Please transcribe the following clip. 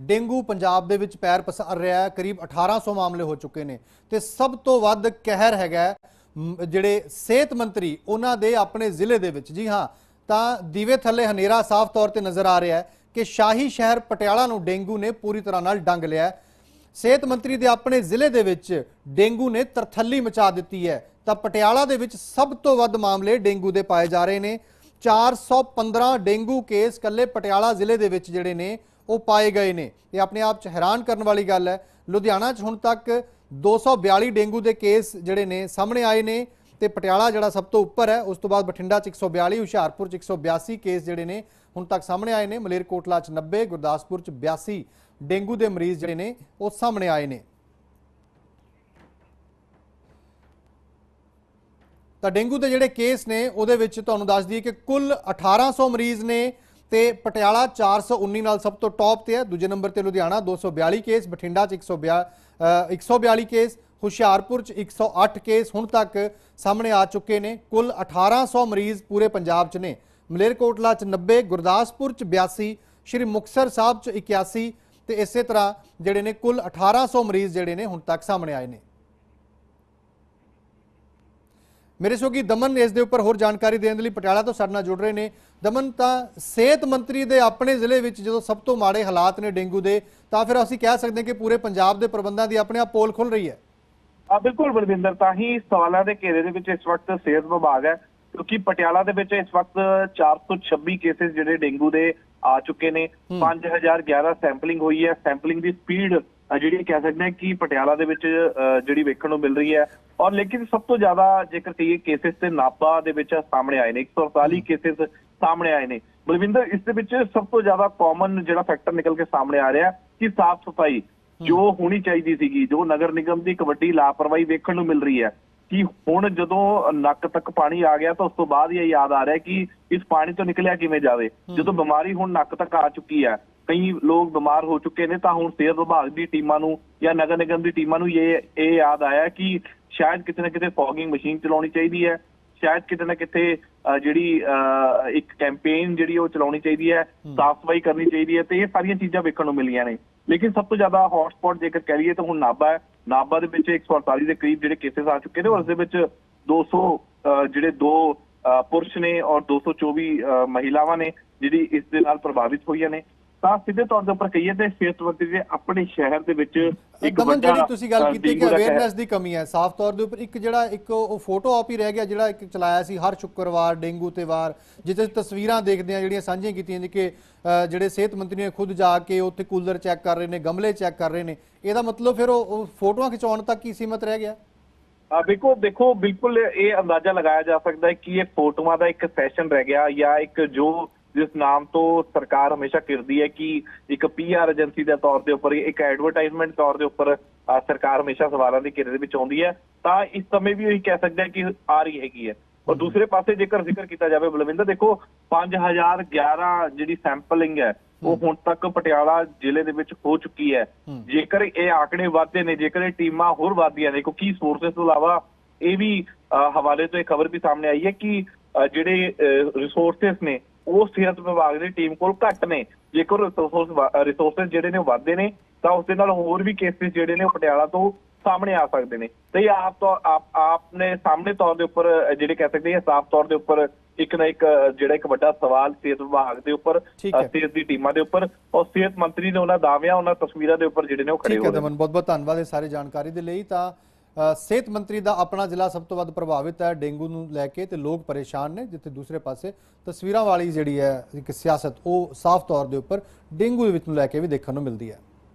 Dengue Punjab ਦੇ ਵਿੱਚ ਪੈਰ ਪਸਾਰ ਰਿਹਾ ਹੈ। ਕਰੀਬ 1800 ਮਾਮਲੇ ਹੋ ਚੁੱਕੇ ਨੇ ਤੇ ਸਭ ਤੋਂ ਵੱਧ ਕਹਿਰ ਹੈਗਾ ਜਿਹੜੇ ਸਿਹਤ ਮੰਤਰੀ, ਉਹਨਾਂ ਦੇ ਆਪਣੇ ਜ਼ਿਲ੍ਹੇ ਦੇ ਵਿੱਚ। ਜੀ ਹਾਂ, ਤਾਂ ਦੀਵੇ ਥੱਲੇ ਹਨੇਰਾ ਸਾਫ਼ ਤੌਰ ਤੇ ਨਜ਼ਰ ਆ ਰਿਹਾ ਹੈ ਕਿ ਸ਼ਾਹੀ ਸ਼ਹਿਰ ਪਟਿਆਲਾ ਨੂੰ ਡੇਂਗੂ ਨੇ ਪੂਰੀ ਤਰ੍ਹਾਂ ਨਾਲ ਡੰਗ ਲਿਆ ਸਿਹਤ ਮੰਤਰੀ ਦੇ ਆਪਣੇ ਜ਼ਿਲ੍ਹੇ ਦੇ ਵਿੱਚ ਡੇਂਗੂ ਨੇ ਤਰਥੱਲੀ ਮਚਾ ਦਿੱਤੀ ਹੈ। ਤਾਂ ਪਟਿਆਲਾ ਦੇ ਵਿੱਚ ਸਭ ਤੋਂ ਵੱਧ ਮਾਮਲੇ ਡੇਂਗੂ ਦੇ ਪਾਏ ਜਾ ਰਹੇ ਨੇ। 415 ਡੇਂਗੂ ਕੇਸ ਕੱਲੇ ਪਟਿਆਲਾ ਜ਼ਿਲ੍ਹੇ ਦੇ ਵਿੱਚ ਜਿਹੜੇ ਨੇ ਉਹ ਪਾਏ ਗਏ ਨੇ। ਇਹ ਆਪਣੇ ਆਪ 'ਚ ਹੈਰਾਨ ਕਰਨ ਵਾਲੀ ਗੱਲ ਹੈ। ਲੁਧਿਆਣਾ 'ਚ ਹੁਣ ਤੱਕ 242 ਡੇਂਗੂ ਦੇ ਕੇਸ ਜਿਹੜੇ ਨੇ ਸਾਹਮਣੇ ਆਏ ਨੇ ਤੇ ਪਟਿਆਲਾ ਜਿਹੜਾ ਸਭ ਤੋਂ ਉੱਪਰ ਹੈ, ਉਸ ਤੋਂ ਬਾਅਦ ਬਠਿੰਡਾ 'ਚ 142 ਹੁਸ਼ਿਆਰਪੁਰ 'ਚ 182 ਕੇਸ ਜਿਹੜੇ ਨੇ ਹੁਣ ਤੱਕ ਸਾਹਮਣੇ ਆਏ ਨੇ। ਮਲੇਰਕੋਟਲਾ 'ਚ 90 ਗੁਰਦਾਸਪੁਰ 'ਚ 82 ਡੇਂਗੂ ਦੇ ਮਰੀਜ਼ ਜਿਹੜੇ ਨੇ ਉਹ ਸਾਹਮਣੇ ਆਏ ਨੇ। ਤਾਂ ਡੇਂਗੂ ਦੇ ਜਿਹੜੇ ਕੇਸ ਨੇ, ਉਹਦੇ ਵਿੱਚ ਤੁਹਾਨੂੰ ਦੱਸ ਦਈਏ ਕਿ ਕੁੱਲ 1800 ਮਰੀਜ਼ ਨੇ ਤੇ ਪਟਿਆਲਾ 419 ਨਾਲ ਸਭ ਤੋਂ ਟੌਪ ਤੇ ਹੈ। ਦੂਜੇ ਨੰਬਰ ਤੇ ਲੁਧਿਆਣਾ 242 ਕੇਸ ਬਠਿੰਡਾ 'ਚ 142 ਅ, 142 ਕੇਸ ਹੁਸ਼ਿਆਰਪੁਰ 'ਚ 108 ਕੇਸ ਹੁਣ ਤੱਕ ਸਾਹਮਣੇ ਆ ਚੁੱਕੇ ਨੇ। ਕੁੱਲ 1800 ਮਰੀਜ਼ ਪੂਰੇ ਪੰਜਾਬ 'ਚ ਨੇ। ਮਲੇਰਕੋਟਲਾ 'ਚ 90 ਗੁਰਦਾਸਪੁਰ 'ਚ 82 ਸ਼੍ਰੀ ਮੁਕਤਸਰ ਸਾਹਿਬ 'ਚ 81 ਤੇ ਇਸੇ ਤਰ੍ਹਾਂ ਜਿਹੜੇ ਨੇ ਕੁੱਲ 1800 ਮਰੀਜ਼ ਜਿਹੜੇ ਨੇ ਹੁਣ ਤੱਕ ਸਾਹਮਣੇ ਆਏ ਨੇ। ਮੇਰੇ ਸੋਗੀ ਦਮਨ ਇਸ ਦੇ ਉੱਪਰ ਹੋਰ ਜਾਣਕਾਰੀ ਦੇਣ ਦੇ ਲਈ ਪਟਿਆਲਾ ਤੋਂ ਸਾਡੇ ਨਾਲ ਜੁੜ ਰਹੇ ਨੇ। ਦਮਨ ਤਾਂ ਸਿਹਤ ਮੰਤਰੀ ਦੇ ਆਪਣੇ ਜ਼ਿਲ੍ਹੇ ਵਿੱਚ ਜਦੋਂ ਸਭ ਤੋਂ ਮਾੜੇ ਹਾਲਾਤ ਨੇ ਡੇਂਗੂ ਦੇ ਤਾਂ ਫਿਰ ਅਸੀਂ ਕਹਿ ਸਕਦੇ ਹਾਂ ਕਿ ਪੂਰੇ ਪੰਜਾਬ ਦੇ ਪ੍ਰਬੰਧਾਂ ਦੀ ਆਪਣੇ ਆਪ ਪੋਲ ਖੁੱਲ ਰਹੀ ਹੈ। ਆ ਬਿਲਕੁਲ ਬਲਵਿੰਦਰ ਤਾਂ ਹੀ ਸਵਾਲਾਂ ਦੇ ਘੇਰੇ ਦੇ ਵਿੱਚ ਇਸ ਵਕਤ ਸਿਹਤ ਵਿਭਾਗ ਹੈ ਕਿਉਂਕਿ ਪਟਿਆਲਾ ਦੇ ਵਿੱਚ ਇਸ ਵਕਤ 426 ਕੇਸਿਸ ਜਿਹੜੇ ਡੇਂਗੂ ਦੇ ਆ ਚੁੱਕੇ ਨੇ। 5011 ਸੈਂਪਲਿੰਗ ਹੋਈ ਹੈ ਸੈਂਪਲਿੰਗ ਦੀ ਸਪੀਡ ਜਿਹੜੀ ਕਹਿ ਸਕਦੇ ਹਾਂ ਕਿ ਪਟਿਆਲਾ ਦੇ ਵਿੱਚ ਜਿਹੜੀ ਵੇਖਣ ਨੂੰ ਮਿਲ ਰਹੀ ਹੈ। ਔਰ ਲੇਕਿਨ ਸਭ ਤੋਂ ਜ਼ਿਆਦਾ ਜੇਕਰ ਕਹੀਏ ਕੇਸਿਸ ਤੇ ਨਾਭਾ ਦੇ ਵਿੱਚ ਸਾਹਮਣੇ ਆਏ ਨੇ 148 ਕੇਸਿਸ ਸਾਹਮਣੇ ਆਏ ਨੇ। ਬਲਵਿੰਦਰ ਇਸ ਦੇ ਵਿੱਚ ਸਭ ਤੋਂ ਜ਼ਿਆਦਾ ਕਾਮਨ ਜਿਹੜਾ ਫੈਕਟਰ ਨਿਕਲ ਕੇ ਸਾਹਮਣੇ ਆ ਰਿਹਾ ਕਿ ਸਾਫ਼ ਸਫ਼ਾਈ ਜੋ ਹੋਣੀ ਚਾਹੀਦੀ ਸੀਗੀ ਜੋ ਨਗਰ ਨਿਗਮ ਦੀ ਇੱਕ ਵੱਡੀ ਲਾਪਰਵਾਹੀ ਵੇਖਣ ਨੂੰ ਮਿਲ ਰਹੀ ਹੈ। ਕਿ ਹੁਣ ਜਦੋਂ ਨੱਕ ਤੱਕ ਪਾਣੀ ਆ ਗਿਆ ਤਾਂ ਉਸ ਤੋਂ ਬਾਅਦ ਇਹ ਯਾਦ ਆ ਰਿਹਾ ਕਿ ਇਸ ਪਾਣੀ ਤੋਂ ਨਿਕਲਿਆ ਕਿਵੇਂ ਜਾਵੇ। ਜਦੋਂ ਬਿਮਾਰੀ ਹੁਣ ਨੱਕ ਤੱਕ ਆ ਚੁੱਕੀ ਹੈ ਕਈ ਲੋਕ ਬਿਮਾਰ ਹੋ ਚੁੱਕੇ ਨੇ ਤਾਂ ਹੁਣ ਸਿਹਤ ਵਿਭਾਗ ਦੀ ਟੀਮਾਂ ਨੂੰ ਜਾਂ ਨਗਰ ਨਿਗਮ ਦੀ ਟੀਮਾਂ ਨੂੰ ਇਹ ਇਹ ਯਾਦ ਆਇਆ ਕਿ ਸ਼ਾਇਦ ਕਿਤੇ ਨਾ ਕਿਤੇ ਫੌਗਿੰਗ ਮਸ਼ੀਨ ਚਲਾਉਣੀ ਚਾਹੀਦੀ ਹੈ ਸ਼ਾਇਦ ਕਿਤੇ ਨਾ ਕਿਤੇ ਜਿਹੜੀ ਇੱਕ ਕੈਂਪੇਨ ਜਿਹੜੀ ਉਹ ਚਲਾਉਣੀ ਚਾਹੀਦੀ ਹੈ ਸਾਫ਼ ਸਫ਼ਾਈ ਕਰਨੀ ਚਾਹੀਦੀ ਹੈ ਤੇ ਇਹ ਸਾਰੀਆਂ ਚੀਜ਼ਾਂ ਵੇਖਣ ਨੂੰ ਮਿਲੀਆਂ ਨੇ। ਲੇਕਿਨ ਸਭ ਤੋਂ ਜ਼ਿਆਦਾ ਹੌਟਸਪੌਟ ਜੇਕਰ ਕਹਿ ਲਈਏ ਤਾਂ ਹੁਣ ਨਾਭਾ ਹੈ। ਨਾਭਾ ਦੇ ਵਿੱਚ 148 ਦੇ ਕਰੀਬ ਜਿਹੜੇ ਕੇਸਿਸ ਆ ਚੁੱਕੇ ਨੇ ਇਸ ਦੇ ਵਿੱਚ 200 ਅ, ਜਿਹੜੇ ਦੋ ਪੁਰਸ਼ ਨੇ ਔਰ 224 ਅ, ਮਹਿਲਾਵਾਂ ਨੇ ਜਿਹੜੀ ਇਸ ਦੇ ਨਾਲ ਪ੍ਰਭਾਵਿਤ ਹੋਈਆਂ ਨੇ। ਤਾਂ ਸਿੱਧੇ ਤੌਰ ਦੇ ਉੱਪਰ ਕਹੀਏ ਤੇ ਸਿਹਤ ਮੰਤਰੀ ਦੇ ਆਪਣੇ ਸ਼ਹਿਰ ਦੇ ਵਿੱਚ ਇੱਕ ਵੱਡਾ ਜਿਹੜੀ ਤੁਸੀਂ ਗੱਲ ਕੀਤੀ ਕਿ ਅਵੇਅਰਨੈਸ ਦੀ ਕਮੀ ਹੈ ਸਾਫ਼ ਤੌਰ ਦੇ ਉੱਪਰ ਇੱਕ ਜਿਹੜਾ ਇੱਕ ਉਹ ਫੋਟੋ ਆਪ ਹੀ ਰਹਿ ਗਿਆ ਜਿਹੜਾ ਇੱਕ ਚਲਾਇਆ ਸੀ ਹਰ ਸ਼ੁੱਕਰਵਾਰ ਡੇਂਗੂ ਤੇ ਵਾਰ ਜਿੱਥੇ ਤਸਵੀਰਾਂ ਦੇਖਦੇ ਆ ਜਿਹੜੀਆਂ ਸਾਂਝੀਆਂ ਕੀਤੀਆਂ ਨੇ ਕਿ ਜਿਹੜੇ ਸਿਹਤ ਮੰਤਰੀ ਨੇ ਖੁਦ ਜਾ ਕੇ ਉੱਥੇ ਕੂਲਰ ਚੈੱਕ ਕਰ ਰਹੇ ਨੇ ਗਮਲੇ ਚੈੱਕ ਕਰ ਰਹੇ ਨੇ ਇਹਦਾ ਮਤਲਬ ਫਿਰ ਉਹ ਫੋਟੋਆਂ ਖਿਚਾਉਣ ਤੱਕ ਹੀ ਸੀਮਤ ਰਹਿ ਗਿਆ? ਆ ਦੇਖੋ ਦੇਖੋ ਬਿਲਕੁਲ ਇਹ ਅੰਦਾਜ਼ਾ ਲਗਾਇਆ ਜਾ ਸਕਦਾ ਹੈ ਕਿ ਇਹ ਫੋਟੋਆਂ ਦਾ ਇੱਕ ਫੈਸ਼ਨ ਰਹਿ ਗਿਆ ਜਾਂ ਇੱਕ ਜੋ ਜਿਸ ਨਾਮ ਤੋਂ ਸਰਕਾਰ ਹਮੇਸ਼ਾ ਕਰਦੀ ਹੈ ਕਿ ਇੱਕ ਪੀਆਰ ਏਜੰਸੀ ਦੇ ਤੌਰ ਦੇ ਉੱਪਰ ਇੱਕ ਐਡਵਰਟਾਈਜ਼ਮੈਂਟ ਤੌਰ ਦੇ ਉੱਪਰ ਸਰਕਾਰ ਹਮੇਸ਼ਾ ਸਵਾਲਾਂ ਦੀ ਘੇਰੇ ਦੇ ਵਿੱਚ ਆਉਂਦੀ ਹੈ। ਤਾਂ ਇਸ ਸਮੇਂ ਵੀ ਉਹੀ ਕਹਿ ਸਕਦੇ ਹਾਂ ਕਿ ਆ ਰਹੀ ਹੈਗੀ ਹੈ। ਔਰ ਦੂਸਰੇ ਪਾਸੇ ਜੇਕਰ ਜ਼ਿਕਰ ਕੀਤਾ ਜਾਵੇ ਬਲਵਿੰਦਰ ਦੇਖੋ 5011 ਜਿਹੜੀ ਸੈਂਪਲਿੰਗ ਹੈ ਉਹ ਹੁਣ ਤੱਕ ਪਟਿਆਲਾ ਜ਼ਿਲ੍ਹੇ ਦੇ ਵਿੱਚ ਹੋ ਚੁੱਕੀ ਹੈ। ਜੇਕਰ ਇਹ ਆંકੜੇ ਵਧਦੇ ਨੇ ਜੇਕਰ ਇਹ ਟੀਮਾਂ ਹੋਰ ਵਧਦੀਆਂ ਨੇ ਕਿਉਂਕਿ ਸੋਰਸਸ ਤੋਂ ਇਲਾਵਾ ਇਹ ਵੀ ਹਵਾਲੇ ਤੋਂ ਇਹ ਖਬਰ ਵੀ ਸਾਹਮਣੇ ਆਈ ਹੈ ਕਿ ਜਿਹੜੇ ਰਿਸੋਰਸਸ ਨੇ ਉਹ ਸਿਹਤ ਵਿਭਾਗ ਦੀ ਟੀਮ ਕੋਲ ਘੱਟ ਨੇ। ਜੇਕਰ ਰਿਸੋਰਸਸ ਜਿਹੜੇ ਨੇ ਉਹ ਵੱਧਦੇ ਨੇ ਤਾਂ ਉਸ ਦੇ ਨਾਲ ਹੋਰ ਵੀ ਕੇਸਿਸ ਜਿਹੜੇ ਨੇ ਉਹ ਪਟਿਆਲਾ ਤੋਂ ਸਾਹਮਣੇ ਆ ਸਕਦੇ ਨੇ। ਤੇ ਆਪ ਤੋਂ ਆਪ ਆਪ ਨੇ ਸਾਹਮਣੇ ਤੌਰ ਦੇ ਉੱਪਰ ਜਿਹੜੇ ਕਹਿ ਸਕਦੇ ਹਾਂ ਸਾਫ਼ ਤੌਰ ਦੇ ਉੱਪਰ ਇੱਕ ਨਾ ਇੱਕ ਜਿਹੜਾ ਇੱਕ ਵੱਡਾ ਸਵਾਲ ਸਿਹਤ ਵਿਭਾਗ ਦੇ ਉੱਪਰ ਠੀਕ ਹੈ। ਸਿਹਤ ਦੀ ਟੀਮਾਂ ਦੇ ਉੱਪਰ ਔਰ ਸਿਹਤ ਮੰਤਰੀ ਨੇ ਉਹਨਾਂ ਦਾਅਵਿਆਂ ਉਹਨਾਂ ਤਸਵੀਰਾਂ ਦੇ ਉੱਪਰ ਜਿਹੜੇ ਨੇ ਉਹ ਖੜੇ ਠੀਕ ਹੋ ਹੈ ਰਹੇ ਨੇ। ਦਮਨ ਬਹੁਤ ਬਹੁਤ ਧੰਨਵਾਦ ਇਹ ਸਾਰੀ ਜਾਣਕਾਰੀ ਦੇ ਲਈ। ਤਾਂ ਸਿਹਤ ਮੰਤਰੀ ਦਾ ਆਪਣਾ ਜ਼ਿਲ੍ਹਾ ਸਭ ਤੋਂ ਵੱਧ ਪ੍ਰਭਾਵਿਤ ਹੈ ਡੇਂਗੂ ਨੂੰ ਲੈ ਕੇ ਤੇ ਲੋਕ ਪਰੇਸ਼ਾਨ ਨੇ ਜਿੱਥੇ ਦੂਸਰੇ ਪਾਸੇ ਤਸਵੀਰਾਂ ਵਾਲੀ ਜਿਹੜੀ ਹੈ ਇੱਕ ਸਿਆਸਤ, ਉਹ ਸਾਫ਼ ਤੌਰ ਦੇ ਉੱਪਰ ਡੇਂਗੂ ਦੇ ਵਿੱਚ ਨੂੰ ਲੈ ਕੇ ਵੀ ਦੇਖਣ ਨੂੰ ਮਿਲਦੀ ਹੈ।